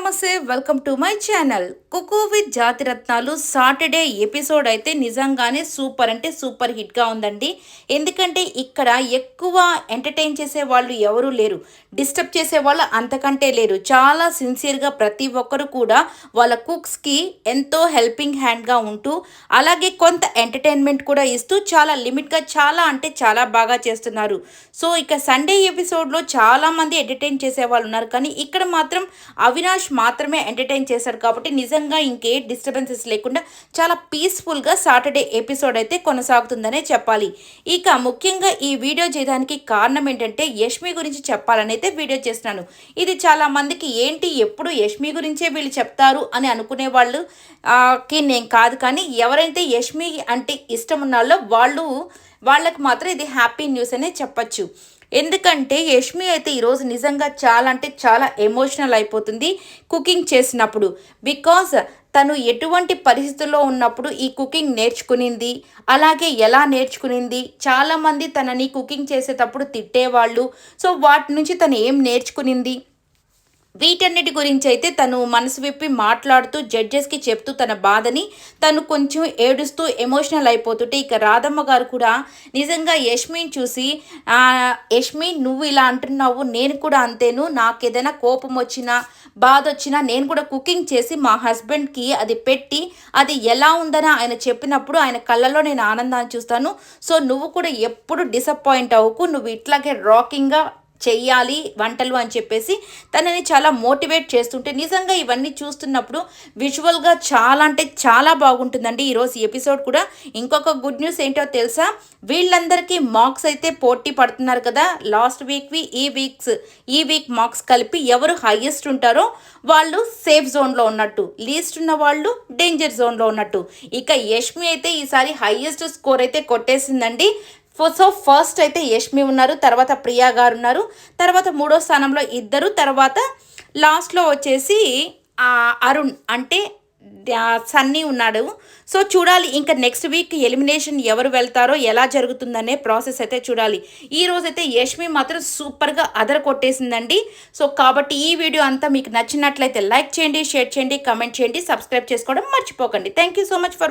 నమస్తే welcome to my channel. Cooku with Jathiratnalu Saturday episode అయితే నిజంగానే సూపర్ అంటే సూపర్ హిట్గా ఉందండి. ఎందుకంటే ఇక్కడ ఎక్కువ ఎంటర్టైన్ చేసే వాళ్ళు ఎవరూ లేరు. డిస్టర్బ్ చేసే వాళ్ళు అంతకంటే లేరు. చాలా సిన్సియర్గా ప్రతి ఒక్కరు కూడా వాళ్ళ కుక్స్కి ఎంతో హెల్పింగ్ హ్యాండ్గా ఉంటూ అలాగే కొంత ఎంటర్టైన్మెంట్ కూడా ఇస్తూ చాలా లిమిట్గా చాలా అంటే చాలా బాగా చేస్తున్నారు. సో ఇక సండే ఎపిసోడ్లో చాలామంది ఎంటర్టైన్ చేసే వాళ్ళు ఉన్నారు. కానీ ఇక్కడ మాత్రం అవినాష్ మాత్రమే ఎంటర్టైన్ చేశారు కాబట్టి నిజంగా ఇంకే డిస్టర్బెన్సెస్ లేకుండా చాలా పీస్ఫుల్గా సాటర్డే ఎపిసోడ్ అయితే కొనసాగుతుందనే చెప్పాలి. ఇక ముఖ్యంగా ఈ వీడియో చేయడానికి కారణం ఏంటంటే యష్మి గురించి చెప్పాలని అయితే వీడియో చేస్తున్నాను. ఇది చాలా మందికి ఏంటి ఎప్పుడు యష్మి గురించే వీళ్ళు చెప్తారు అని అనుకునే వాళ్ళు కి నేను కాదు. కానీ ఎవరైతే యష్మి అంటే ఇష్టం ఉన్నాళ్ళో వాళ్ళు వాళ్ళకి మాత్రం ఇది హ్యాపీ న్యూస్ అనే చెప్పచ్చు. ఎందుకంటే యష్మి అయితే ఈరోజు నిజంగా చాలా అంటే చాలా ఎమోషనల్ అయిపోతుంది కుకింగ్ చేసినప్పుడు. బికాజ్ తను ఎటువంటి పరిస్థితుల్లో ఉన్నప్పుడు ఈ కుకింగ్ నేర్చుకునింది అలాగే ఎలా నేర్చుకునింది చాలామంది తనని కుకింగ్ చేసేటప్పుడు తిట్టేవాళ్ళు. సో వాటి నుంచి తను ఏం నేర్చుకునింది? వీటన్నిటి గురించి అయితే తను మనసు విప్పి మాట్లాడుతూ జడ్జెస్కి చెప్తూ తన బాధని తను కొంచెం ఏడుస్తూ ఎమోషనల్ అయిపోతుంటే ఇక రాధమ్మ గారు కూడా నిజంగా యష్మిని చూసి యష్మి నువ్వు ఇలా అంటున్నావు నేను కూడా అంతేను. నాకు ఏదైనా కోపం వచ్చినా బాధ వచ్చినా నేను కూడా కుకింగ్ చేసి మా హస్బెండ్కి అది పెట్టి అది ఎలా ఉందని ఆయన చెప్పినప్పుడు ఆయన కళ్ళలో నేను ఆనందాన్ని చూస్తాను. సో నువ్వు కూడా ఎప్పుడు డిసప్పాయింట్ అవ్వకు. నువ్వు ఇట్లాగే రాకింగ్గా చెయ్యాలి వంటలు అని చెప్పేసి తనని చాలా మోటివేట్ చేస్తుంటే నిజంగా ఇవన్నీ చూస్తున్నప్పుడు విజువల్గా చాలా అంటే చాలా బాగుంటుందండి. ఈరోజు ఎపిసోడ్ కూడా ఇంకొక గుడ్ న్యూస్ ఏంటో తెలుసా? వీళ్ళందరికీ మార్క్స్ అయితే పోటీ పడుతున్నారు కదా. లాస్ట్ వీక్వి ఈ వీక్స్ ఈ వీక్ మార్క్స్ కలిపి ఎవరు హైయెస్ట్ ఉంటారో వాళ్ళు సేఫ్ జోన్లో ఉన్నట్టు లీస్ట్ ఉన్న వాళ్ళు డేంజర్ జోన్లో ఉన్నట్టు. ఇక యష్మి అయితే ఈసారి హైయెస్ట్ స్కోర్ అయితే కొట్టేసిందండి. సో ఫస్ట్ అయితే యష్మి ఉన్నారు తర్వాత ప్రియా గారు ఉన్నారు తర్వాత మూడో స్థానంలో ఇద్దరు తర్వాత లాస్ట్లో వచ్చేసి అరుణ్ అంటే సన్నీ ఉన్నాడు. సో చూడాలి ఇంకా నెక్స్ట్ వీక్ ఎలిమినేషన్ ఎవరు వెళ్తారో ఎలా జరుగుతుందనే ప్రాసెస్ అయితే చూడాలి. ఈ రోజైతే యష్మి మాత్రం సూపర్గా అదర కొట్టేసిందండి. సో కాబట్టి ఈ వీడియో అంతా మీకు నచ్చినట్లయితే లైక్ చేయండి షేర్ చేయండి కమెంట్ చేయండి సబ్స్క్రైబ్ చేసుకోవడం మర్చిపోకండి. Thank you so much for